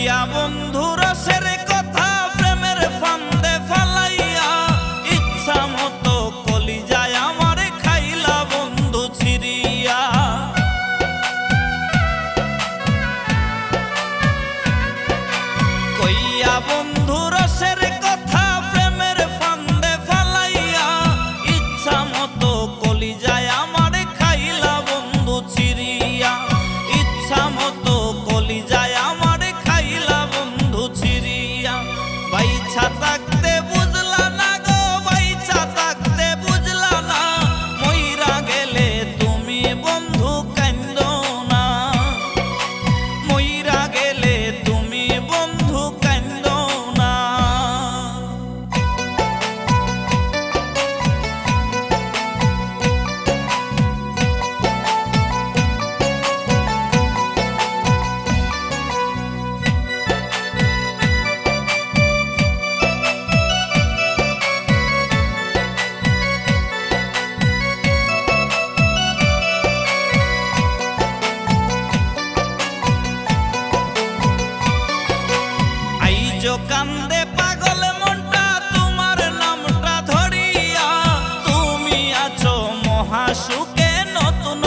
দিয়া বন্ধুর কান্দে পাগল মনটা তোমার নামটা ধরিয়া তুমি নতুন